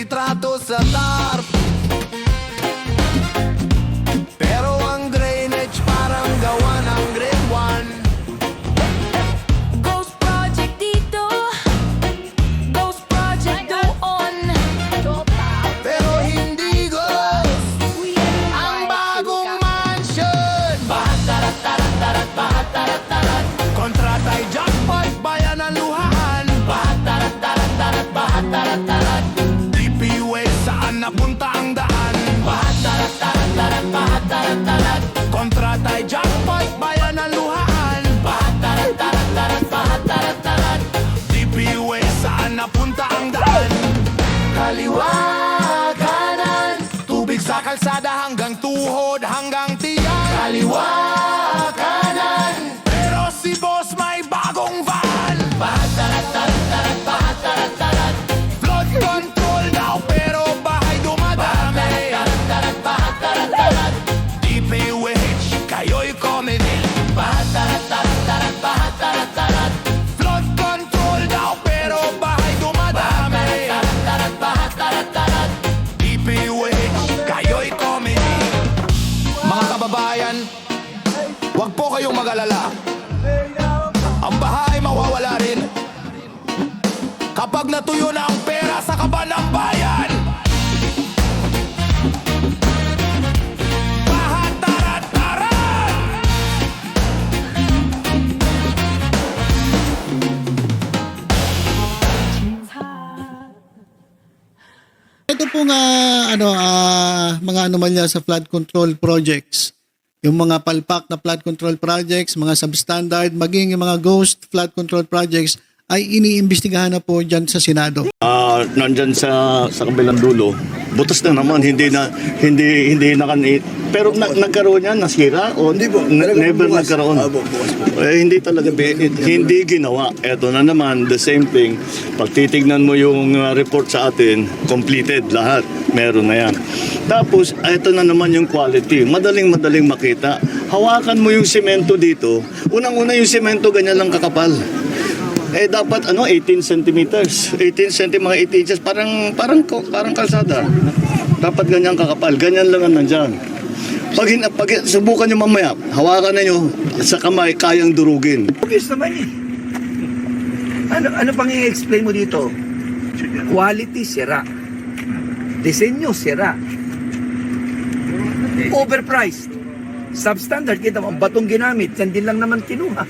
cutting, may litrato sa kalsada hanggang tuhod hanggang tiyan. Kaliwa, Ito po nga ano ah, mga anomalya sa flood control projects. Yung mga palpak na flood control projects, mga substandard, maging yung mga ghost flood control projects ay iniimbestigahan na po dyan sa Senado. Ah, nandyan sa sa kabilang dulo. Butas na naman, hindi na hindi hindi na pero na, nagkaroon yan nasira o hindi po, never nagkaroon. Eh, hindi talaga be- hindi ginawa. Ito na naman the same thing. Pag titignan mo yung uh, report sa atin, completed lahat. Meron na yan. Tapos ito na naman yung quality. Madaling madaling makita. Hawakan mo yung semento dito. Unang-una yung semento ganyan lang kakapal. Eh dapat ano 18 centimeters. 18 cm mga 18 inches parang parang ko- parang kalsada. Dapat ganyan kakapal. Ganyan lang ang nandyan. Pag, pag subukan nyo mamaya, hawakan ninyo sa kamay, kayang durugin. Obvious naman eh. Ano, ano pang i-explain mo dito? Quality, sira. Disenyo, sira. Overpriced. Substandard, kita mo, ang batong ginamit, yan din lang naman kinuha.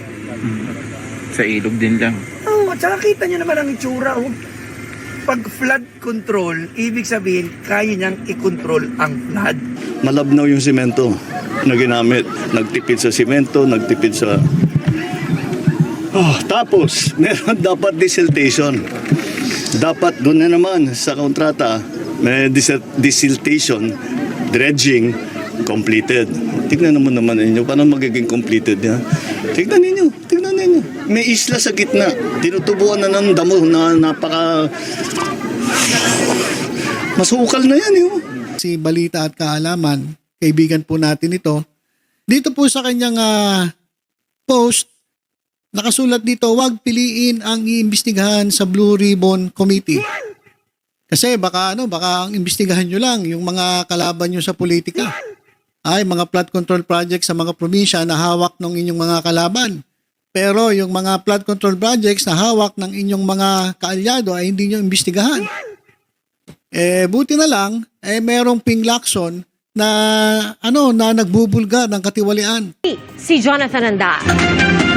Sa ilog din lang. Oo, oh, at saka kita nyo naman ang itsura, oh. Pag flood control, ibig sabihin, kaya niyang i-control ang flood. Malabnaw yung simento na ginamit. Nagtipid sa simento, nagtipid sa... Oh, tapos, meron dapat desiltation. Dapat doon na naman sa kontrata, may desiltation, dredging, completed. Tignan naman naman ninyo, paano magiging completed ninyo, tignan ninyo. May isla sa gitna. Tinutubuan na ng damo na napaka... Masukal na yan, eh. oh. Si Balita at Kaalaman, kaibigan po natin ito. Dito po sa kanyang ah, post, nakasulat dito, huwag piliin ang iimbestigahan sa Blue Ribbon Committee. Kasi baka ano, baka ang imbestigahan nyo lang yung mga kalaban nyo sa politika. Ay, mga flood control projects sa mga probinsya na hawak ng inyong mga kalaban. Pero yung mga flood control projects na hawak ng inyong mga kaalyado ay hindi nyo imbestigahan. Eh, buti na lang, eh, merong Ping Lacson na, ano, na nagbubulga ng katiwalian. si Jonathan Anda.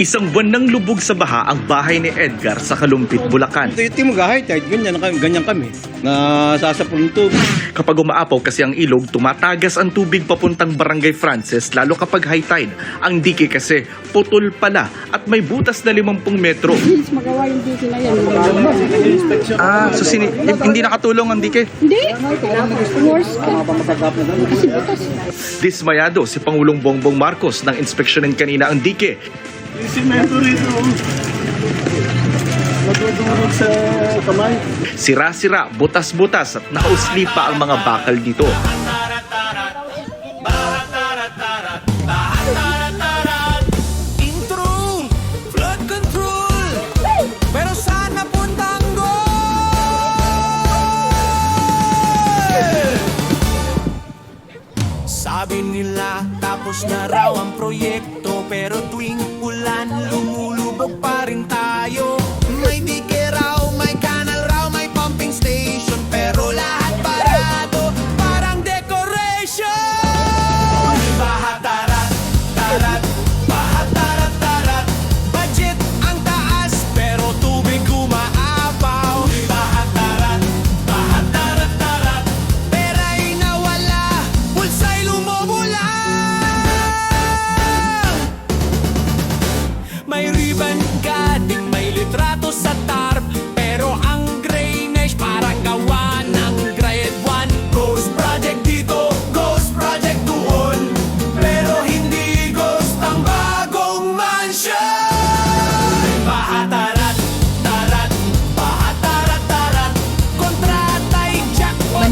Isang buwan nang lubog sa baha ang bahay ni Edgar sa Kalumpit, Bulacan. Ito mo kahit kahit ganyan, ganyan kami. Na sasapulong tubig. Kapag umaapaw kasi ang ilog, tumatagas ang tubig papuntang Barangay Frances lalo kapag high tide. Ang dike kasi putol pala at may butas na 50 metro. magawa yung dito na yan. Ah, so sini- hindi nakatulong ang dike? Hindi. Worse ka. Kasi butas. Dismayado si Pangulong Bongbong Marcos nang inspeksyonin kanina ang dike. Yung simento rito, natutulog sa kamay. Sira-sira, butas-butas at nakausli pa ang mga bakal dito. Sabi nila tapos na raw ang proyekto Pero tuwing lan lu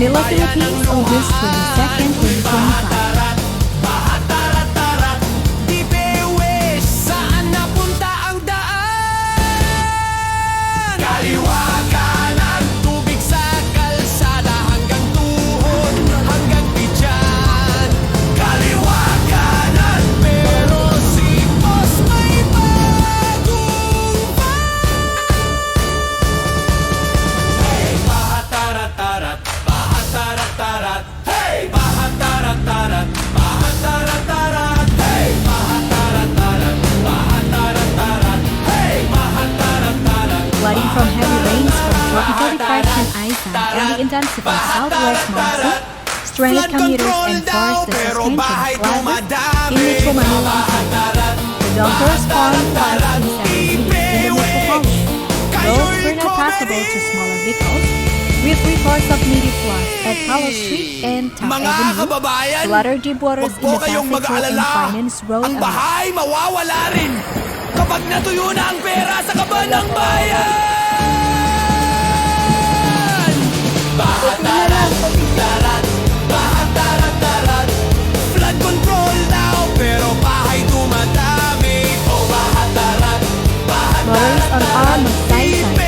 Manila, Philippines, August luha. 22, 2025. Intensified southwest monsoon strained commuters and forced the suspension of classes in Manila and The doctors found floods in the metropolis. Roads were not passable to smaller vehicles, with reports of needy floods at Palo Street and Top Mga Avenue, kababayan, deep waters in the kayong Pacifico and. Finance Road. Ang bahay mawawala rin kapag natuyo na ang pera sa kaban ng bayan. Bahatarat, tarat, bahatarat, tarat. Flood control now, pero bahay dumadami. Oh, bahatarat, Motorists on all Magsaysay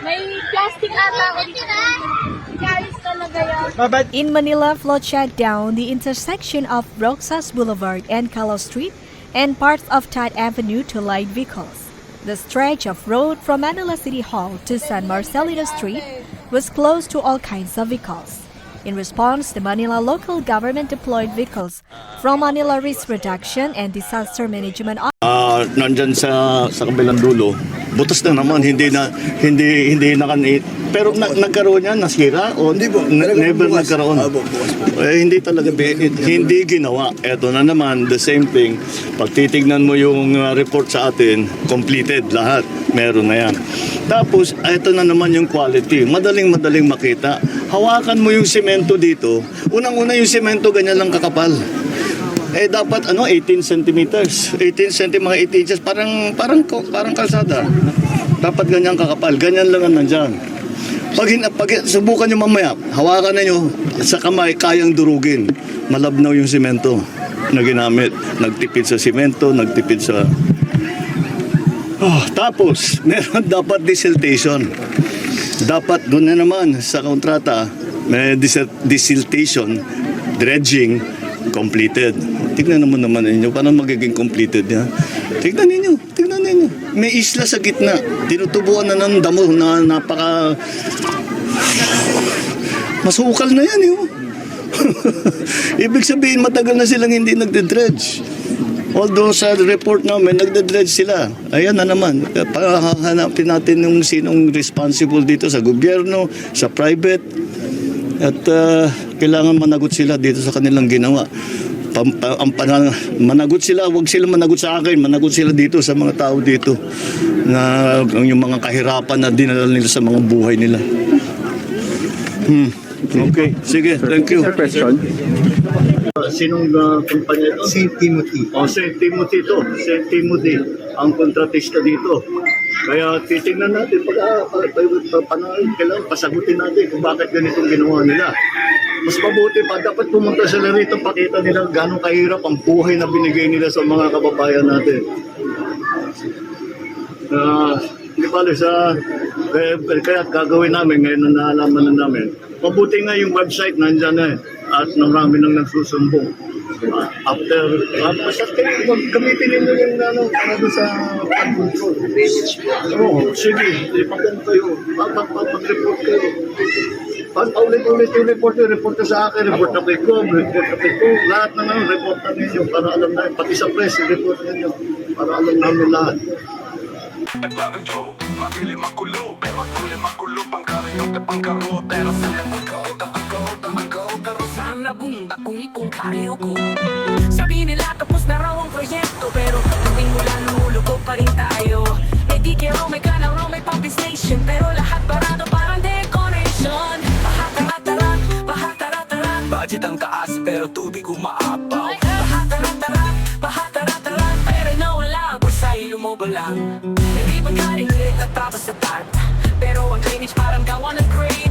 May plastic ata ako dito. Kalis talaga yan. In Manila, flood shut down the intersection of Roxas Boulevard and Carlos Street and parts of Todd Avenue to light vehicles. The stretch of road from Manila City Hall to San Marcelino Street was closed to all kinds of vehicles. In response, the Manila local government deployed vehicles from Manila Risk Reduction and Disaster Management Ah, nandyan sa sa kabilang dulo. Butas na naman, hindi na hindi hindi na pero na, nagkaroon yan, nasira o hindi po, never nagkaroon. Eh, hindi talaga be- hindi ginawa. Eto na naman the same thing. Pag titignan mo yung uh, report sa atin, completed lahat. Meron na yan. Tapos eto na naman yung quality. Madaling madaling makita. Hawakan mo yung semento dito. Unang-una yung semento ganyan lang kakapal. Eh dapat ano 18 centimeters. 18 cm mga 18 inches parang parang parang kalsada. Dapat ganyan kakapal. Ganyan lang ang nandyan. Pag, pag subukan nyo mamaya, hawakan ninyo sa kamay, kayang durugin. Malabnaw yung simento. na ginamit. Nagtipid sa simento, nagtipid sa... Oh, tapos, meron dapat desiltation. Dapat doon na naman sa kontrata, may desiltation, dredging, completed. Tignan naman naman ninyo, paano magiging completed yan? Tignan ninyo, tignan ninyo. May isla sa gitna. Tinutubuan na ng damo na napaka... Masukal na yan, eh. oh. Ibig sabihin, matagal na silang hindi nagde-dredge. Although sa report namin, nagde-dredge sila. Ayan na naman. Pahanapin natin yung sinong responsible dito sa gobyerno, sa private. At ah, kailangan managot sila dito sa kanilang ginawa. Pam, pa- ang pana- managot sila, wag sila managot sa akin, managot sila dito sa mga tao dito na yung mga kahirapan na dinala nila sa mga buhay nila. Hmm. Okay, sige, thank you. Sir, question. Sinong uh, kumpanya ito? St. Timothy. O, St. Timothy to. St. Timothy, ang kontratista dito. Kaya titingnan natin, pag, ah, pa, pa, pa, pa, kailangan pasagutin natin kung bakit ganitong ginawa nila. Mas mabuti pa, dapat pumunta sila rito, pakita nila gano'ng kahirap ang buhay na binigay nila sa mga kababayan natin. Ah, hindi pala sa kaya, kaya gagawin namin ngayon na naalaman na namin. Mabuti nga yung website nandyan na eh, at marami nang nagsusumbong. After, uh, basta kayo, wag gamitin ninyo yung ano, para doon sa flood control. Oo, sige, ipagan kayo, mag-report kayo. Pag ulit-ulit yung report nyo, report nyo sa akin, report na kay Cobb, report na kay Cobb, lahat ng ano, report na ninyo para alam namin, pati sa press, report ninyo para alam namin lahat. Sana bunda kung ikungkaryo ko Sabi nila tapos na raw ang proyekto Pero tuwing mula lumulubog pa rin tayo May DK raw, may kanal raw, may pumping station Pero lahat parado parang decoration Baha-tara-tara, baha-tara-tara Budget ang taas pero tubig umaapaw Baha-tara-tara, baha-tara-tara Pero nawala ang kusay lumobo lang Hindi ba galing lit at tapos sa tat Pero ang drainage parang gawa ng grade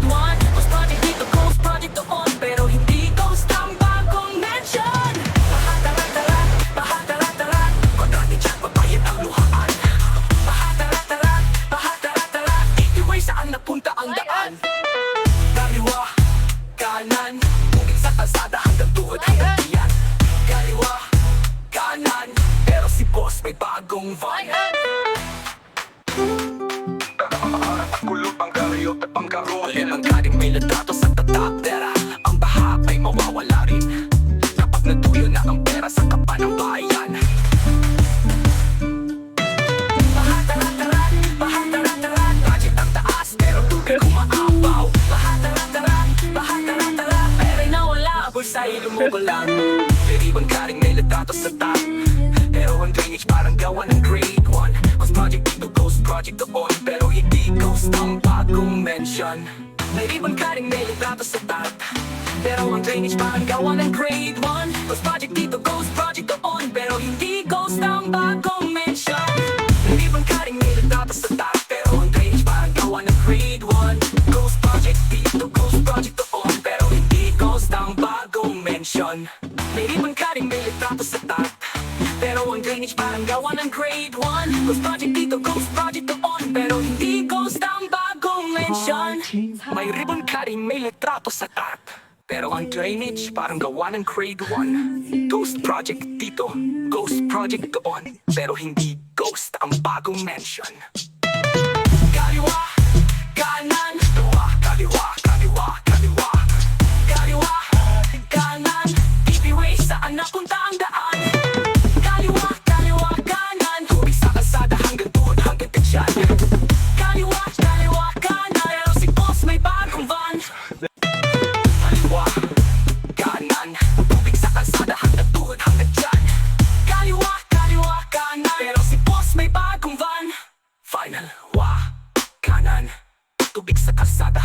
kanan. Tubig sa kalsada hanggang tuhod hanggang tiyan Kaliwa, kanan. Pero si boss may bagong van Kulot ang karyo at pangkaro Yan ang galing may latrato sa tatak Tera, ang baha ay mawawala rin. Kapag natuyo na ang pera sa kapa ng bayan nawala, bulsa'y lumubo lang Deribang karing may latrato sa top. Pero ang drainage parang gawa ng grade 1 Ghost project dito, ghost project doon. Pero hindi ghost ang bagong mention. Deribang karing may latrato sa top. Pero ang drainage parang gawa ng grade 1 Ghost project dito, ghost project doon. Pero hindi ghost ang bagong mention. Deribang karing may latrato sa top drainage parang gawa ng grade 1 Ghost project dito, ghost project doon Pero hindi ghost ang bagong mention May ribbon cutting, may litrato sa top pero ang drainage parang gawa ng grade 1 Ghost project dito, ghost project doon. Pero hindi ghost ang bagong mention wa, kanan